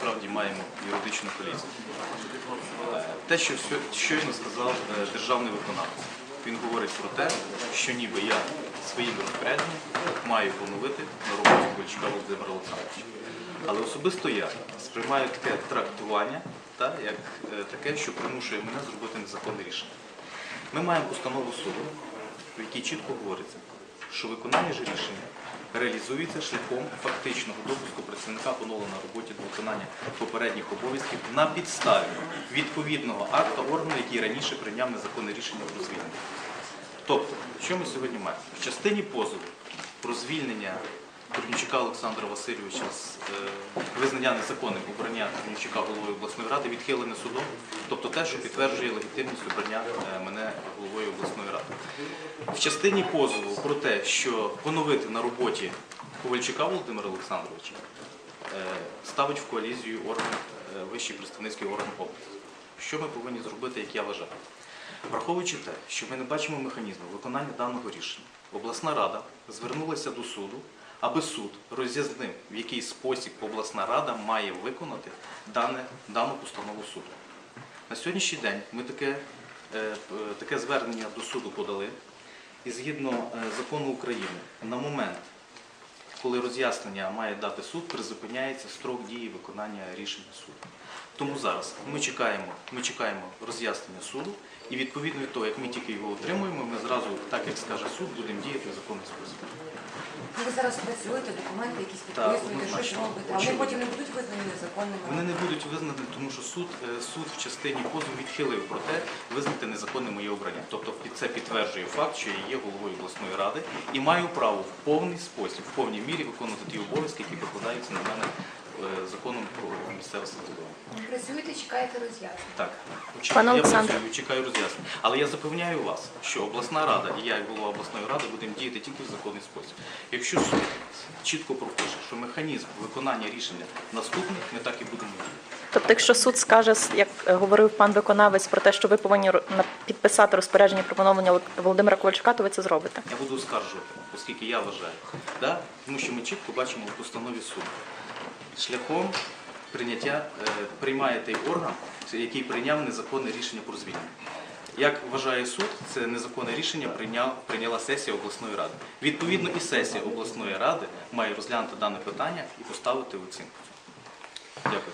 насправді маємо юридичну колізію. Е, Те, що щойно сказав е, державний виконавець, він говорить про те, що ніби я своїм розпорядженням маю поновити на роботі Ковальчука Володимира Олександровича. Але особисто я сприймаю таке трактування, та, як е, таке, що примушує мене зробити незаконне рішення. Ми маємо постанову суду, в якій чітко говориться, що виконання ж рішення реалізується шляхом фактичного допуску працівника поновлення на роботі до виконання попередніх обов'язків на підставі відповідного акта органу, який раніше прийняв незаконне рішення про звільнення. Тобто, що ми сьогодні маємо? В частині позову про звільнення Корнічука Олександра Васильовича з е, визнання незаконним обрання Корнічука головою обласної ради відхилене судом, тобто те, що підтверджує легітимність обрання е, мене головою обласної ради. В частині позову про те, що поновити на роботі Ковальчука Володимира Олександровича е, ставить в коалізію орган, е, вищий представницький орган області. Що ми повинні зробити, як я вважаю? Враховуючи те, що ми не бачимо механізму виконання даного рішення, обласна рада звернулася до суду, аби суд роз'яснив, в який спосіб обласна рада має виконати дане, дану постанову суду. На сьогоднішній день ми таке, е, таке звернення до суду подали, і згідно е, закону України, на момент, коли роз'яснення має дати суд, призупиняється строк дії виконання рішення суду. Тому зараз ми чекаємо, ми чекаємо роз'яснення суду, і відповідно від того, як ми тільки його отримуємо, ми зразу, так як скаже суд, будемо діяти в законний спосіб. Ви зараз працюєте, документи якісь Так, підписуєте, щось однозначно. робите, а вони Очевидно. потім не будуть визнані незаконними. Вони не будуть визнані, тому що суд, е, суд в частині позову відхилив про те, визнати незаконне моє обрання. Тобто під- це підтверджує факт, що я є головою обласної ради і маю право в повний спосіб, в повній мірі виконувати ті обов'язки, які покладаються на мене законом про місцеве самоврядування. Ви працюєте, чекаєте роз'яснення. Так, Пане я Олександре. працюю, чекаю роз'яснень. Але я запевняю вас, що обласна рада і я, як голова обласної ради, будемо діяти тільки в законний спосіб. Якщо суд чітко пропише, що механізм виконання рішення наступний, ми так і будемо діяти. Тобто, якщо суд скаже, як е, говорив пан виконавець, про те, що ви повинні підписати розпорядження про поновлення Володимира Ковальчука, то ви це зробите. Я буду оскаржувати, оскільки я вважаю. Да? Тому що ми чітко бачимо в постанові суду. Шляхом прийняття е, приймає той орган, який прийняв незаконне рішення про звільнення. Як вважає суд, це незаконне рішення прийняв, прийняла сесія обласної ради. Відповідно, і сесія обласної ради має розглянути дане питання і поставити оцінку. Дякую.